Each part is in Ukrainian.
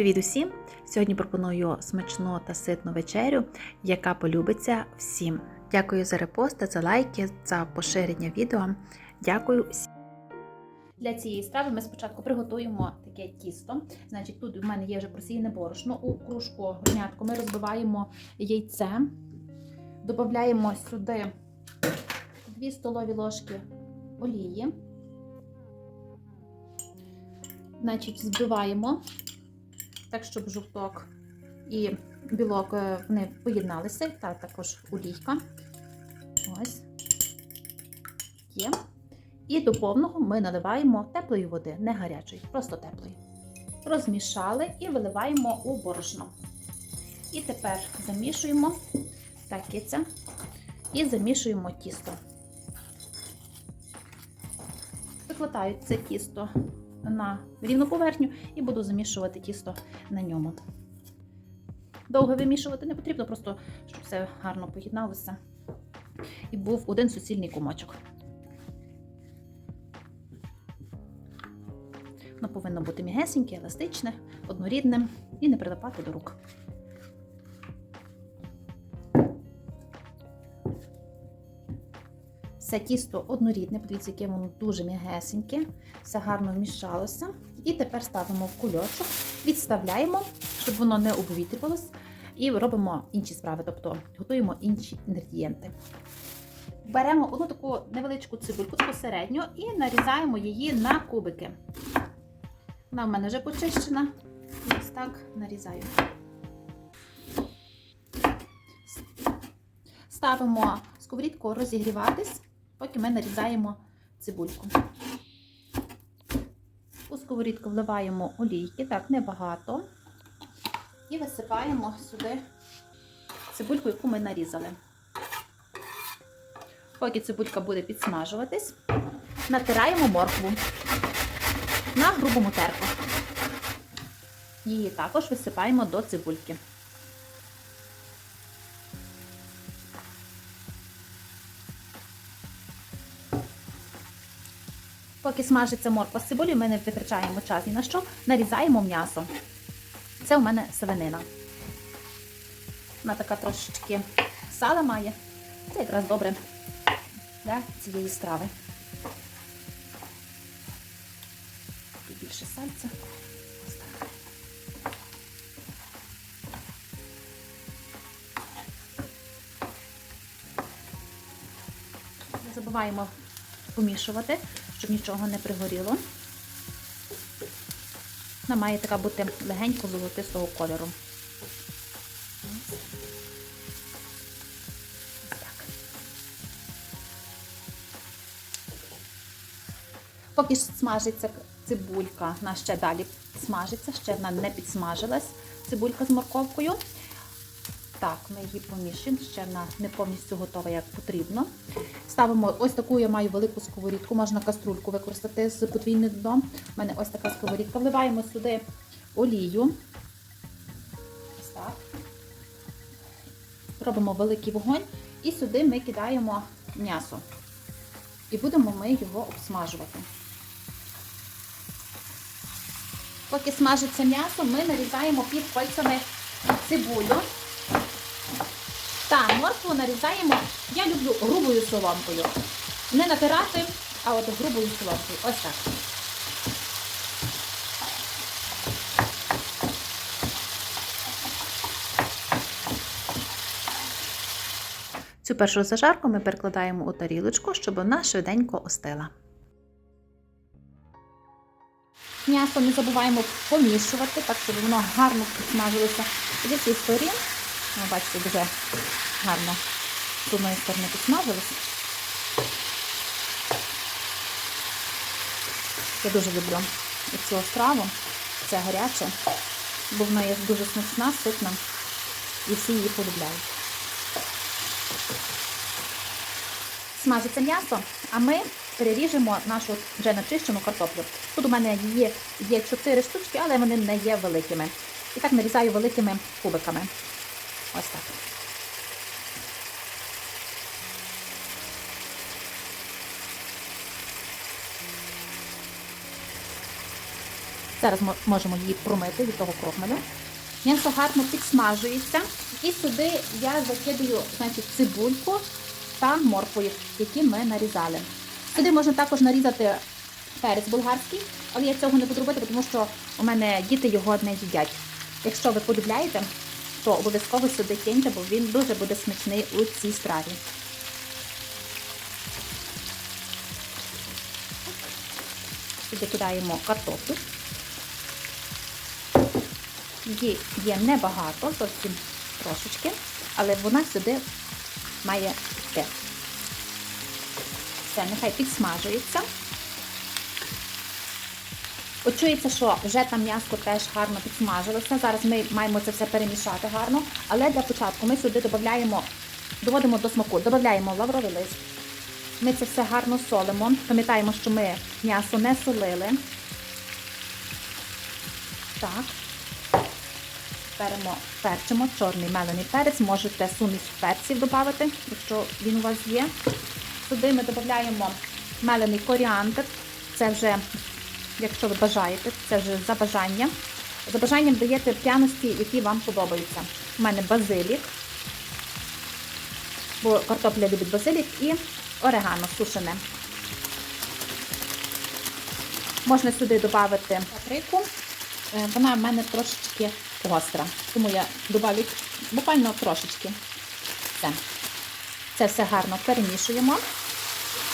Привіт усім! Сьогодні пропоную смачну та ситну вечерю, яка полюбиться всім. Дякую за репости, за лайки, за поширення відео. Дякую всім. Для цієї страви ми спочатку приготуємо таке тісто. Значить, тут у мене є вже просіяне борошно. У кружку горнятку ми розбиваємо яйце, додаємо сюди 2 столові ложки олії. Значить, збиваємо так, щоб жовток і білок е, вони поєдналися, та також олійка. Ось є. І до повного ми наливаємо теплої води, не гарячої, просто теплої. Розмішали і виливаємо у борошно. І тепер замішуємо так киця, і замішуємо тісто. Викладаю це тісто на рівну поверхню і буду замішувати тісто на ньому. Довго вимішувати не потрібно, просто щоб все гарно поєдналося. І був один суцільний комочок. Воно повинно бути м'ягесеньке, еластичне, однорідне і не прилипати до рук. Все тісто однорідне, подивіться, яке воно дуже м'ягесеньке, все гарно вмішалося. І тепер ставимо в кульочок, відставляємо, щоб воно не обвітрювалося, і робимо інші справи, тобто готуємо інші інгредієнти. Беремо одну таку невеличку цибульку посередньо і нарізаємо її на кубики. Вона в мене вже почищена. Ось так нарізаю. Ставимо сковорідку розігріватись, поки ми нарізаємо цибульку. У сковорідку вливаємо олійки, так, небагато. І висипаємо сюди цибульку, яку ми нарізали. Поки цибулька буде підсмажуватись, натираємо моркву на грубому терку. Її також висипаємо до цибульки. Поки смажиться морква з цибулею, ми не витрачаємо час ні на що, нарізаємо м'ясо. Це у мене свинина. Вона така трошечки сала має. Це якраз добре для цієї страви. Тут більше сальця. Не забуваємо помішувати, щоб нічого не пригоріло. Вона має така бути легенько золотистого кольору. Поки смажиться цибулька, вона ще далі смажиться, ще вона не підсмажилась, цибулька з морковкою. Так, ми її помішуємо, ще вона не повністю готова, як потрібно. Ставимо ось таку я маю велику сковорідку, можна каструльку використати з подвійним дном. У мене ось така сковорідка. Вливаємо сюди олію. Ось так. Робимо великий вогонь і сюди ми кидаємо м'ясо. І будемо ми його обсмажувати. Поки смажиться м'ясо, ми нарізаємо під кольцями цибулю. Та моркву нарізаємо, я люблю грубою соломкою. Не натирати, а от грубою соломкою. Ось так. Цю першу зажарку ми перекладаємо у тарілочку, щоб вона швиденько остила. М'ясо не забуваємо помішувати, так щоб воно гарно підсмажилося зі всіх сторін. Ви бачите, дуже гарно з одної сторони підсмажилося. Я дуже люблю цю страву. Це гаряче, бо вона є дуже смачна, ситна і всі її полюбляють. Смажиться м'ясо, а ми переріжемо нашу вже начищену картоплю. Тут у мене є, є 4 штучки, але вони не є великими. І так нарізаю великими кубиками. Ось так. Зараз мо- можемо її промити від того крохмалю. М'ясо гарно підсмажується. І сюди я закидаю значить, цибульку та моркву, які ми нарізали. Сюди можна також нарізати перець болгарський, але я цього не буду робити, тому що у мене діти його не їдять. Якщо ви полюбляєте, то обов'язково сюди киньте, бо він дуже буде смачний у цій страві. Сюди кидаємо картоплю. Її є небагато, зовсім трошечки, але вона сюди має йти. Все, нехай підсмажується. Очується, що вже там м'ясо теж гарно підсмажилося. Зараз ми маємо це все перемішати гарно. Але для початку ми сюди додаємо, доводимо до смаку, додаємо лавровий лист. Ми це все гарно солимо. Пам'ятаємо, що ми м'ясо не солили. Так. Беремо, перчимо, чорний мелений перець. Можете суміш перців додати, якщо він у вас є. Сюди ми додаємо мелений коріандр. Це вже, якщо ви бажаєте, це вже за бажанням. За бажанням даєте пряності, які вам подобаються. У мене базилік, бо картопля любить базилік і орегано сушене. Можна сюди додати паприку. Е, Вона в мене трошечки гостра, тому я додаю буквально трошечки. Все. Це все гарно перемішуємо.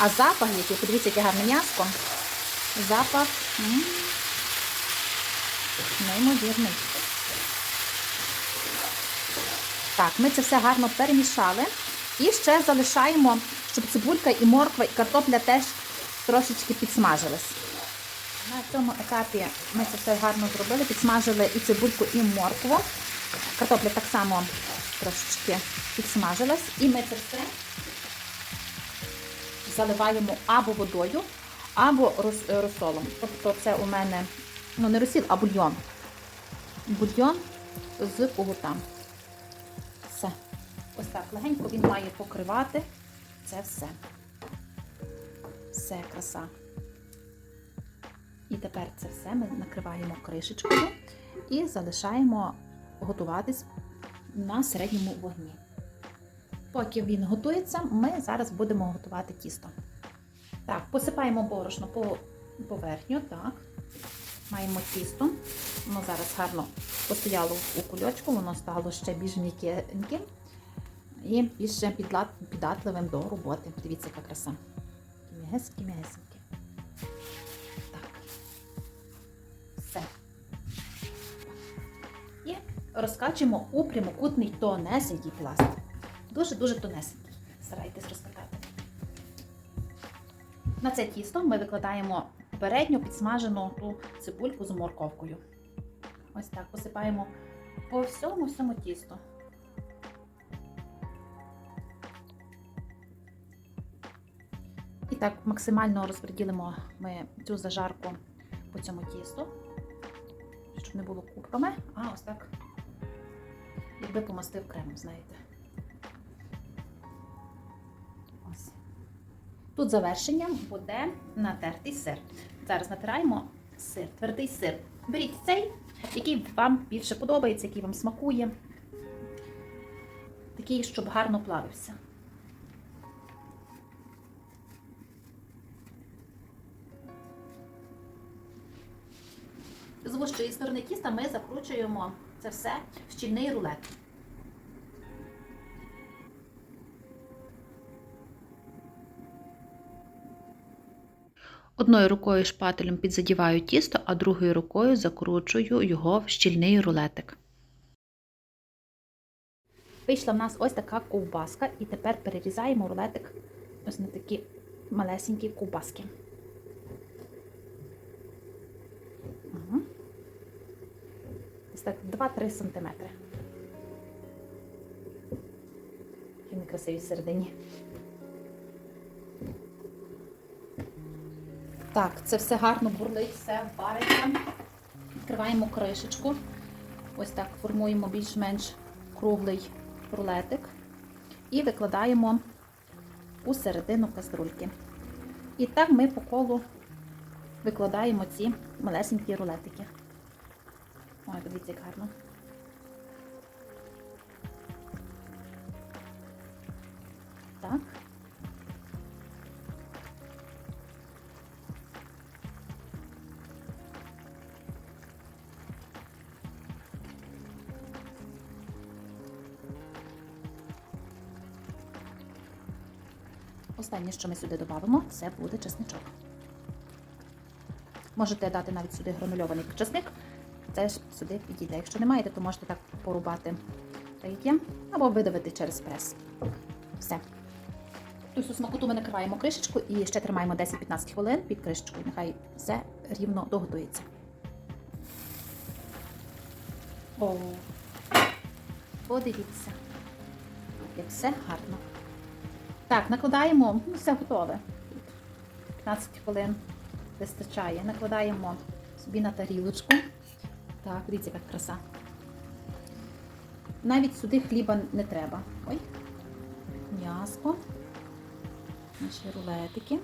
А запах, який, подивіться, яке гарне м'ясо. Запах м, неймовірний. Так, ми це все гарно перемішали. І ще залишаємо, щоб цибулька і морква, і картопля теж трошечки підсмажились. На цьому етапі ми це все гарно зробили, підсмажили і цибульку, і моркву. Картопля так само трошечки підсмажилась. І ми це все заливаємо або водою, або е, розсолом. Тобто це у мене ну не розсіл, а бульйон. Бульйон з кугутам. Все. Ось так легенько він має покривати це все. Все, краса. І тепер це все ми накриваємо кришечкою і залишаємо готуватись на середньому вогні. Поки він готується, ми зараз будемо готувати тісто. Так, посипаємо борошно по поверхню, так. Маємо тісто. Воно зараз гарно постояло у кульочку, воно стало ще більш м'якеньким і більше піддатливим до роботи. Дивіться, яка краса. М'ягесенькі, м'ягесенькі. Так. Все. І розкачуємо у прямокутний тонесенький пласт. Дуже-дуже тонесенький. Старайтесь. На це тісто ми викладаємо передню підсмажену ту цибульку з морковкою. Ось так посипаємо по всьому всьому тісту. І так максимально розподілимо ми цю зажарку по цьому тісту, щоб не було кубками, а ось так, якби помастив кремом, знаєте. Тут завершенням буде натертий сир. Зараз натираємо сир, твердий сир. Беріть цей, який вам більше подобається, який вам смакує. Такий, щоб гарно плавився. З вущої сторони тіста ми закручуємо це все в щільний рулет. Одною рукою шпателем підзадіваю тісто, а другою рукою закручую його в щільний рулетик. Вийшла в нас ось така ковбаска, і тепер перерізаємо рулетик ось на такі малесенькі ковбаски. Ось так 2-3 см. Які красиві всередині. Так, це все гарно бурлить, все вариться. Відкриваємо кришечку. Ось так формуємо більш-менш круглий рулетик і викладаємо у середину каструльки. І так ми по колу викладаємо ці малесенькі рулетики. Ой, подивіться, як гарно. Так. Останнє, що ми сюди додамо, це буде чесничок. Можете дати навіть сюди гранульований чесник, теж сюди підійде. Якщо не маєте, то можете так порубати, так як є, або видавити через прес. Все. Ту смакоту ми накриваємо кришечку і ще тримаємо 10-15 хвилин під кришечкою. Нехай все рівно доготується. О, подивіться, як все гарно. Так, накладаємо, ну все готове. 15 хвилин вистачає. Накладаємо собі на тарілочку. Так, дивіться, яка краса. Навіть сюди хліба не треба. Ой, м'яско. Наші рулетики.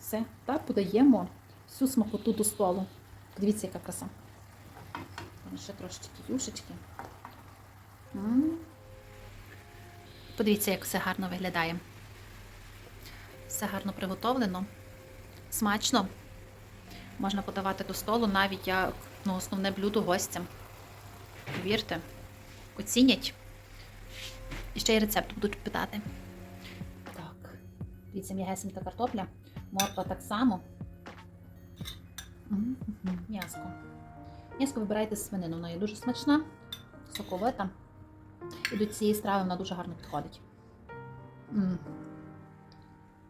Все, так, подаємо всю смакоту до столу. Подивіться, яка краса. Ще трошечки юшечки. Подивіться, як все гарно виглядає. Все гарно приготовлено, смачно. Можна подавати до столу навіть як ну, основне блюдо гостям. Повірте, оцінять. І ще й рецепт будуть питати. Так, дивіться, м'ягесенька картопля, морква так само. М, мгм, М'яско. М'яско вибирайте з свинину, вона є дуже смачна, соковита. І до цієї страви вона дуже гарно підходить. М.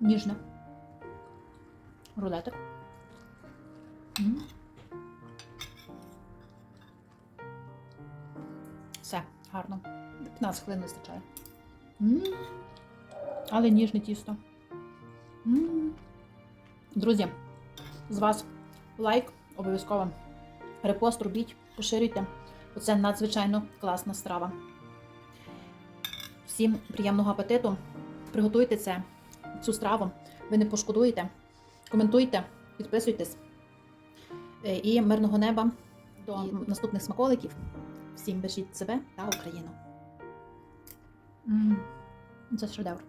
Ніжне. Рулетик. М. Все, гарно. 15 хвилин вистачає. М. Але ніжне тісто. М. Друзі, з вас лайк обов'язково. Репост робіть, поширюйте. Оце надзвичайно класна страва. Всім приємного апетиту. Приготуйте це, цю страву. Ви не пошкодуєте. Коментуйте, підписуйтесь. Е, І мирного неба до наступних смаколиків. Всім бережіть себе та Україну. Це шедевр.